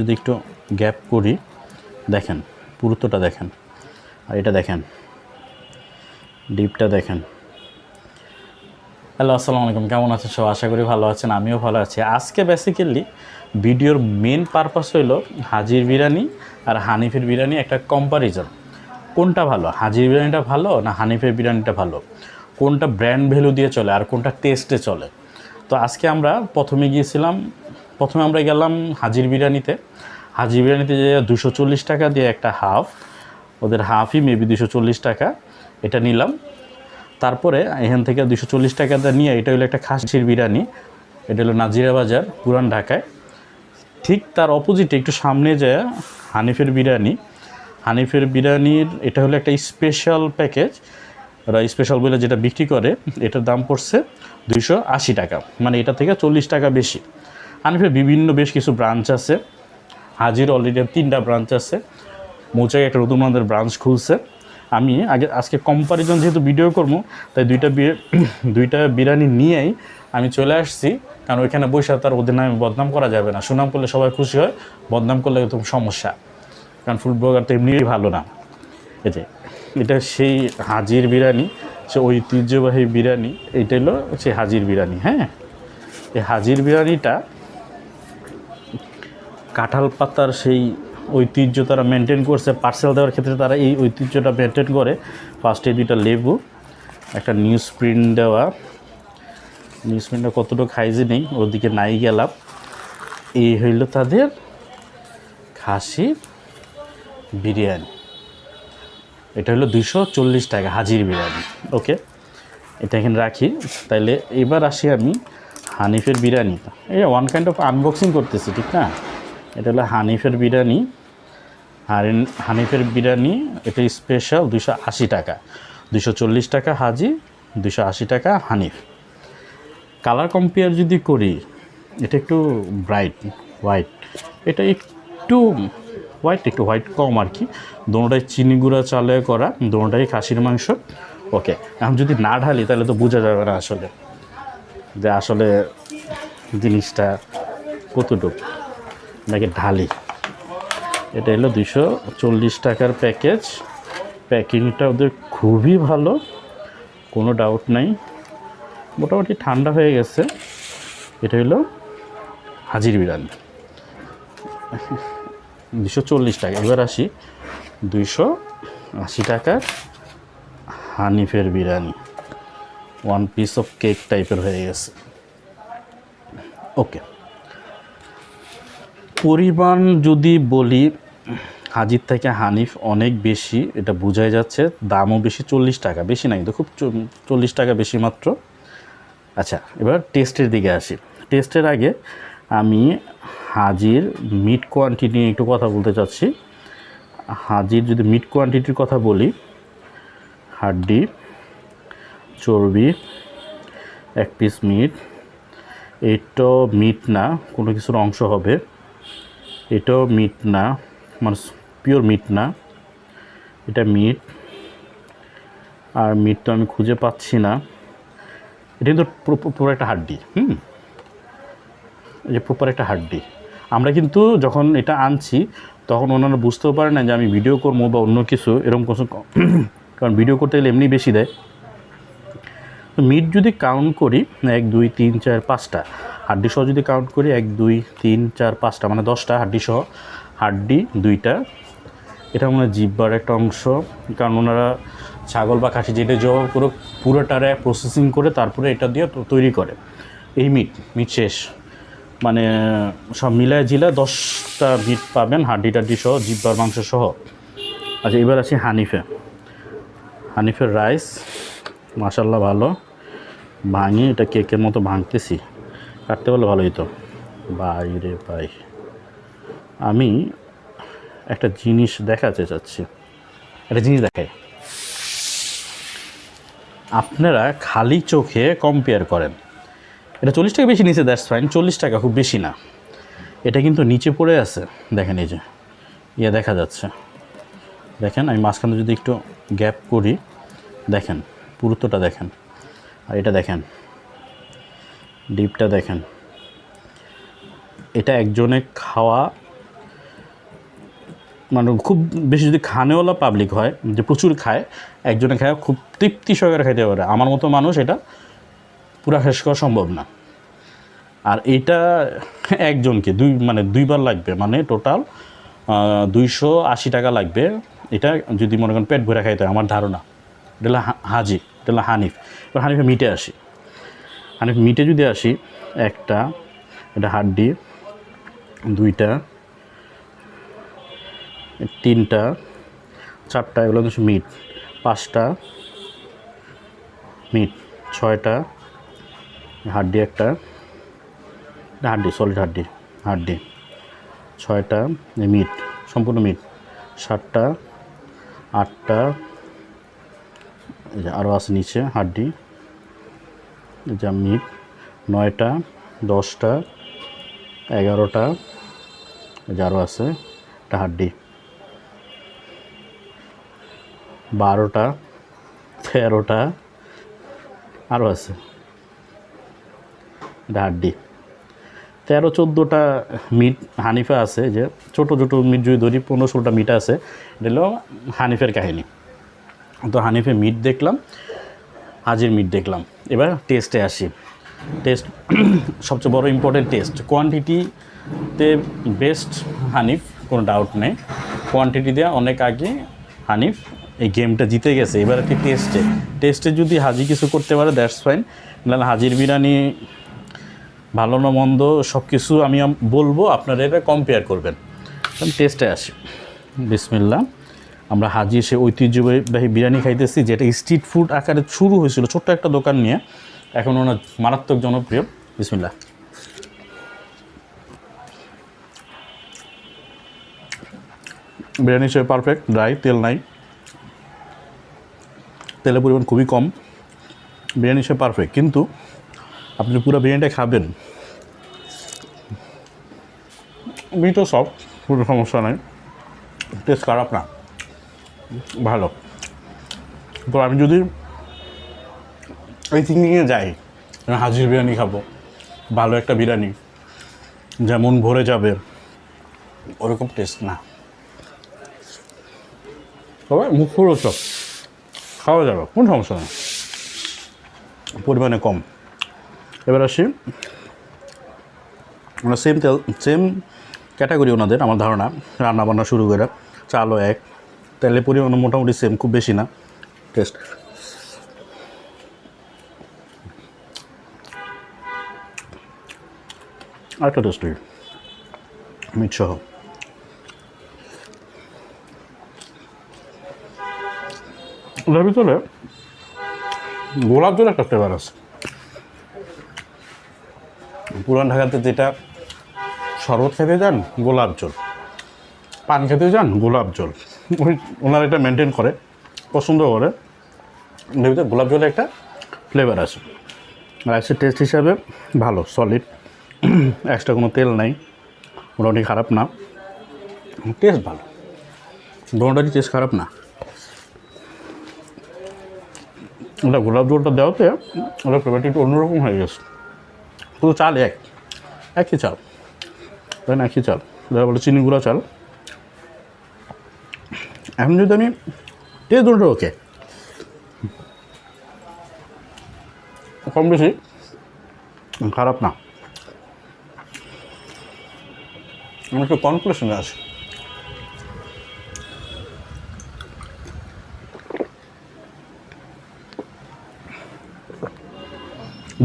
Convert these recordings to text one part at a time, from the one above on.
যদি একটু গ্যাপ করি, দেখেন, পুরুত্বটা দেখেন, আর এটা দেখেন, ডিপটা দেখেন। হ্যালো, আসসালামু আলাইকুম, কেমন আছেন সব? আশা করি ভালো আছেন, আমিও ভালো আছি। আজকে বেসিক্যালি ভিডিওর মেন পারপাস হইল হাজির বিরিয়ানি আর হানিফের বিরিয়ানি একটা কম্পারিজন কোনটা ভালো, হাজির বিরিয়ানিটা ভালো না হানিফের বিরিয়ানিটা ভালো? কোনটা ব্র্যান্ড ভ্যালু দিয়ে চলে আর কোনটা টেস্টে চলে? তো আজকে আমরা প্রথমে গিয়েছিলাম, প্রথমে আমরা গেলাম হাজির বিরিয়ানিতে। হাজির বিরিয়ানিতে যে দুশো চল্লিশ টাকা দিয়ে একটা হাফ, ওদের হাফই মেবি দুশো চল্লিশ টাকা, এটা নিলাম। তারপরে এখান থেকে দুশো চল্লিশ টাকাটা নিয়ে, এটা হলো একটা খাসির বিরিয়ানি, এটা হলো নাজিরা বাজার, পুরান ঢাকায়। ঠিক তার অপোজিটে একটু সামনে যায় হানিফের বিরিয়ানি, হানিফের বিরিয়ানির, এটা হলো একটা স্পেশাল প্যাকেজ ওরা স্পেশাল বলে যেটা বিক্রি করে, এটার দাম পড়ছে আশি টাকা মানে এটা থেকে চল্লিশ টাকা বেশি। হানিফের বিভিন্ন বেশ কিছু ব্রাঞ্চ আছে। হাজির অলরেডি তিনটা ব্রাঞ্চ আছে। মৌচাকে একটা আমাদের ব্রাঞ্চ খুলছে। আমি আগে আজকে কম্পারিজন যেহেতু ভিডিও করব, তাই দুইটা দুইটা বিরিয়ানি নিয়েই আমি চলে আসছি। কারণ ওইখানে বসে তার ওদের নামে বদনাম করা যাবে না। সুনাম করলে সবাই খুশি হয়, বদনাম করলে একদম সমস্যা। কারণ ফুড ব্লগার তো এমনিই ভালো না। যে, এটা সেই হাজির বিরিয়ানি, সে ঐতিহ্যবাহী বিরিয়ানি, এইটা হলো সেই হাজির বিরিয়ানি হ্যাঁ? এই হাজির বিরিয়ানিটা কাঁঠাল পাতার সেই ঐতিহ্য তারা মেনটেন করছে পার্সেল দেওয়ার ক্ষেত্রে তারা এই ঐতিহ্যটা মেনটেন করে। ফার্স্টে দুইটা লেবু, একটা নিউজ প্রিন্ট দেওয়া। নিউজ প্রিন্টটা কতটুকু খাইজি নেই, ওদিকে নাই গেলাম। এই হইল তাদের খাসি বিরিয়ানি। এটা হলো দুশো চল্লিশ টাকা, হাজির বিরিয়ানি, ওকে? এটা এখানে রাখি। তাইলে এবার আসি আমি হানিফের বিরিয়ানি এই ওয়ান কাইন্ড অফ আনবক্সিং করতেছি, ঠিক না? এটা হলো হানিফের বিরিয়ানি। হারিন- হানিফের বিরিয়ানি, এটা স্পেশাল দুশো আশি টাকা। দুশো চল্লিশ টাকা হাজি দুশো আশি টাকা হানিফ। কালার কম্পেয়ার যদি করি, এটা একটু ব্রাইট হোয়াইট এটা একটু হোয়াইট একটু হোয়াইট কম আর কি দোনোটাই চিনি গুঁড়া চালে করা, দোনোটাই খাসির মাংস। ওকে এখন যদি না ঢালি, তাহলে তো বোঝা যাবে না আসলে যে আসলে জিনিসটা কতটুকু। নাকি ঢালি? এটা হলো দুশো চল্লিশ টাকার প্যাকেজ। প্যাকিংটা ওদের খুবই ভালো, কোনো ডাউট নাই। মোটামুটি ঠান্ডা হয়ে গেছে। এটা হলো হাজির বিরিয়ানি দুশো চল্লিশ টাকা। এবার আসি, দুইশো আশি টাকার হানিফের biryani one piece of cake টাইপের হয়ে গেছে। ওকে পরিমাণ যদি বলি, হাজির থেকে হানিফ অনেক বেশি, এটা বোঝাই যাচ্ছে। দামও বেশি চল্লিশ টাকা, বেশি না কিন্তু খুব চল্লিশ টাকা বেশি মাত্র। আচ্ছা এবার টেস্টের দিকে আসি। টেস্টের আগে আমি হাজির মিট কোয়ান্টিটি নিয়ে একটু কথা বলতে চাচ্ছি। হাজির যদি মিট কোয়ান্টিটির কথা বলি হাড্ডি চর্বি, এক পিস মিট, এটাও মিট না, কোনো কিছুর অংশ হবে। এটাও মিট না মানে পিওর মিট না। এটা মিট আর মিট তো আমি খুঁজে পাচ্ছি না। এটা কিন্তু পুরো পুরো একটা হাড্ডি, হুম? এই যে প্রপার একটা হাড্ডি। আমরা কিন্তু যখন এটা আনছি, তখন ওনারা বুঝতেও পারে না যে আমি ভিডিও করব বা অন্য কিছু, এরকম কিছু কারণ ভিডিও করতে গেলে এমনি বেশি দেয়। মিট যদি কাউন্ট করি, এক, দুই, তিন, চার, পাঁচটা, হাড্ডি সহ যদি কাউন্ট করি, এক, দুই, তিন, চার, পাঁচটা মানে দশটা হাড্ডি সহ, হাড্ডি, দুইটা, এটা মনে হয় জিব্বার একটা অংশ, কারণ ওনারা ছাগল বা খাসি যেটা জব পুরো, পুরোটারে প্রসেসিং করে তারপরে এটা দিয়ে তৈরি করে। এই মিট মিট শেষ। মানে সব মিলায় জিলায় দশটা মিট পাবেন হাড্ডি টাড্ডি সহ, জিব্বার মাংস সহ। আচ্ছা এবার আছি হানিফে। হানিফের রাইস মাশাল্লাহ ভালো। ভাঙি, এটা কেকের মতো ভাঙতেছি। কাটতে পারলে ভালোই তো ভাই রে ভাই আমি একটা জিনিস দেখাতে চাচ্ছি। একটা জিনিস দেখাই। আপনারা খালি চোখে কম্পেয়ার করেন। এটা চল্লিশ টাকা বেশি নিচে দ্যাটস ফাইন চল্লিশ টাকা খুব বেশি না। এটা কিন্তু নিচে পড়ে আছে। দেখেন এই যে। ইয়ে দেখা যাচ্ছে। দেখেন, আমি মাঝখানে যদি একটু গ্যাপ করি। দেখেন, পুরুত্বটা দেখেন। আর এটা দেখেন। ডিপটা দেখেন। এটা একজনে খাওয়া মানে খুব বেশি যদি খানেওয়ালা পাবলিক হয়, যে প্রচুর খায়, একজনে খায়, খুব তৃপ্তি সহকারে খাইতে পারে। আমার মতো মানুষ এটা পুরা শেষ করা সম্ভব না। আর এটা একজনকে, দুই মানে দুইবার লাগবে মানে টোটাল দুইশো আশি টাকা লাগবে। এটা যদি মনে করেন পেট ভরে খাইতে হয়, আমার ধারণা। এটা হাজি। এটা হলো হানিফ। এবার হানিফে মিটে আসি। হানিফ মিটে যদি আসি, একটা, এটা হাড্ডি দুইটা, তিনটা, চারটা, এগুলো হচ্ছে মিট। পাঁচটা, মিট। ছয়টা হাড্ডি একটা হাড্ডি সলিড হাড্ডি হাড্ডি ছয়টা মিট, সম্পূর্ণ মিট। সাতটা, আটটা এই যে আরও আছে নিচে, হাড্ডি। এই যে মিট নয়টা, দশটা, এগারোটা, এই যে আরও আছে একটা হাড্ডি। বারোটা, তেরোটা, আরও আছে এটা হাড্ডি। তেরো, চোদ্দোটা মিট হানিফা আছে যে ছোটো ছোটো মিট যদি ধরি, পনেরো, ষোলোটা মিট আছে, এটা হলো হানিফের কাহিনী। তো হানিফে মিট দেখলাম, হাজির মিট দেখলাম। এবার টেস্টে আসি। টেস্ট সবচেয়ে বড় ইম্পর্টেন্ট টেস্ট কোয়ান্টিটিতে বেস্ট হানিফ, কোনো ডাউট নেই। কোয়ান্টিটি দেওয়া অনেক আগে হানিফ এই গেমটা জিতে গেছে। এবার একটি টেস্টে টেস্টে যদি হাজি কিছু করতে পারে দ্যাটস ফাইন নাহলে হাজির বিরিয়ানি ভালো না মন্দ সব কিছু আমি বলব, আপনারা এটা কম্পেয়ার করবেন। টেস্টে আসি। বিসমিল্লা আমরা হাজি সে ঐতিহ্যবাহী বিরিয়ানি খাইতেছি, যেটা স্ট্রিট ফুড আকারে শুরু হয়েছিল। ছোট্ট একটা দোকান নিয়ে। এখন ওনার মারাত্মক জনপ্রিয়। বিসমিল্লা বিরিয়ানি হিসেবে পারফেক্ট ড্রাই তেল নাই। তেলের পরিমাণ খুবই কম। বিরিয়ানি হিসেবে পারফেক্ট কিন্তু আপনি পুরো বিরিয়ানিটা খাবেন। মিটও সব, কোনো সমস্যা নাই। টেস্ট খারাপ না। ভালো। তো আমি যদি এই থিঙ্কিংয়ে যাই হাজির বিরিয়ানি খাব, ভালো একটা বিরিয়ানি, যেমন ভরে যাবে, ওরকম টেস্ট না। তবে মুখ পুরো খাওয়া যাবে, কোনো সমস্যা নেই। পরিমাণে কম। এবার আসি, আমরা সেম তেল সেম ক্যাটাগরি ওনাদের, আমার ধারণা রান্না বান্না শুরু করে, চালও এক। তেলের পরিমাণ মোটামুটি সেম খুব বেশি না। টেস্ট আরেকটা টেস্ট মিট সহ। ভিতরে গোলাপ জল একটা ফ্লেভার আছে। পুরান ঢাকাতে যেটা শরবত খেতে যান, গোলাপ জল। পান খেতে যান, গোলাপ জল। ওই ওনারা এটা মেনটেন করে, পছন্দ করে। ভিতরে গোলাপ জলের একটা ফ্লেভার আছে। রাইসের টেস্ট হিসাবে ভালো সলিড এক্সট্রা কোনো তেল নাই, মোটামুটি খারাপ না। টেস্ট ভালো। দোনোটারই টেস্ট খারাপ না। ওটা গোলাপ জলটা দেওয়াতে ওটা ফ্লেভারটা একটু অন্যরকম হয়ে গেছে। শুধু চাল এক, একই চাল। একই চাল। যারা বলে চিনি গুঁড়া চাল এখন যদি আমি টেস্ট দুটো ওকে কম বেশি? খারাপ না। আমি একটু কনক্লুশনে আসি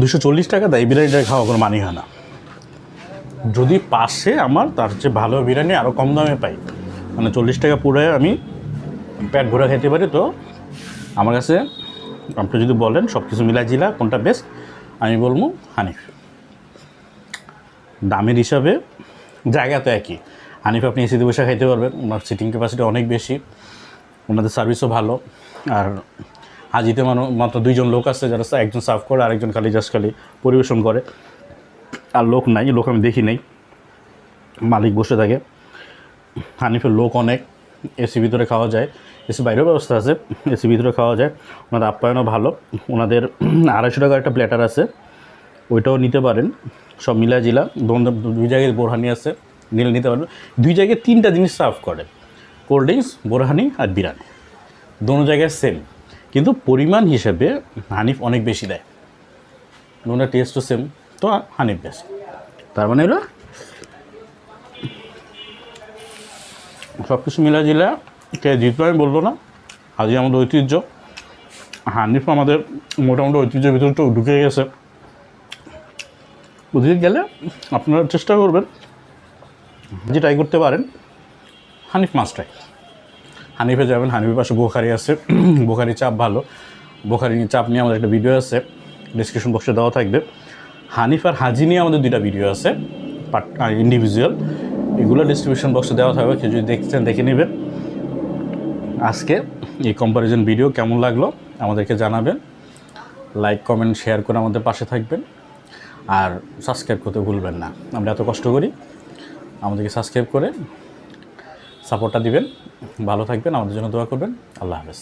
দুশো চল্লিশ টাকা দেয় বিরিয়ানিটা খাওয়া কোনো মানি হয় না। যদি পাশে আমার তার চেয়ে ভালো বিরিয়ানি আরও কম দামে পাই মানে চল্লিশ টাকা পুরো আমি পেট ভরে খেতে পারি তো? আমার কাছে, আপনি যদি বলেন সব কিছু মিলাই জিলা, কোনটা বেস্ট আমি বলব হানিফ। দামের হিসাবে জায়গা তো একই। হানিফ, আপনি এসিতে বসে খাইতে পারবেন। ওনার সিটিং ক্যাপাসিটি অনেক বেশি। ওনাদের সার্ভিসও ভালো। আর হাজিতে মানুষ মাত্র দুইজন লোক আছে, যারা একজন সার্ভ করে, আরেকজন খালি জাস্ট খালি পরিবেশন করে। আর লোক নাই, লোক আমি দেখি নাই। মালিক বসে থাকে। হানিফের লোক অনেক। এসি ভিতরে খাওয়া যায়। এসি বাইরেও ব্যবস্থা আছে, এসি ভিতরে খাওয়া যায়। ওনাদের আপ্যায়নও ভালো। ওনাদের আড়াইশো টাকার একটা প্ল্যাটার আছে, ওইটাও নিতে পারেন। সব মিলা জিলা দুই জায়গায় বোরহানি আছে, নিলে নিতে পারবেন দুই জায়গায় তিনটা জিনিস সার্ভ করে কোল্ড ড্রিঙ্কস বোরহানি আর বিরিয়ানি। দোনো জায়গায় সেম কিন্তু পরিমাণ হিসেবে হানিফ অনেক বেশি দেয়। দুটার টেস্টও সেম তো হানিফ বেশি তার মানে হলো সব কিছু মিলা জিলা কে জিতবে আমি বলব না। আজকে আমাদের ঐতিহ্য। হানিফ আমাদের মোটামুটি ঐতিহ্যের ভিতরে তো ঢুকে গেছে। ওদিকে গেলে আপনারা চেষ্টা করবেন যে ট্রাই করতে পারেন। হানিফ মাছ ট্রাই হানিফে যাবেন, হানিফের পাশে বোখারি আছে। বোখারি চাপ ভালো। বোখারি চাপ নিয়ে আমাদের একটা ভিডিও আছে। ডিসক্রিপশন বক্সে দেওয়া থাকবে। হানিফ আর হাজি নিয়ে আমাদের দুইটা ভিডিও আছে। পার্ট ইন্ডিভিজুয়াল এগুলো ডিস্ট্রিবিউশন বক্সে দেওয়া থাকবে। কেউ যদি দেখছেন দেখে নেবেন। আজকে এই কম্পারিজন ভিডিও কেমন লাগল আমাদেরকে জানাবেন। লাইক কমেন্ট শেয়ার করে আমাদের পাশে থাকবেন। আর সাবস্ক্রাইব করতে ভুলবেন না। আমরা এত কষ্ট করি, আমাদেরকে সাবস্ক্রাইব করে সাপোর্টটা দিবেন। ভালো থাকবেন, আমাদের জন্য দোয়া করবেন। আল্লাহ হাফেজ।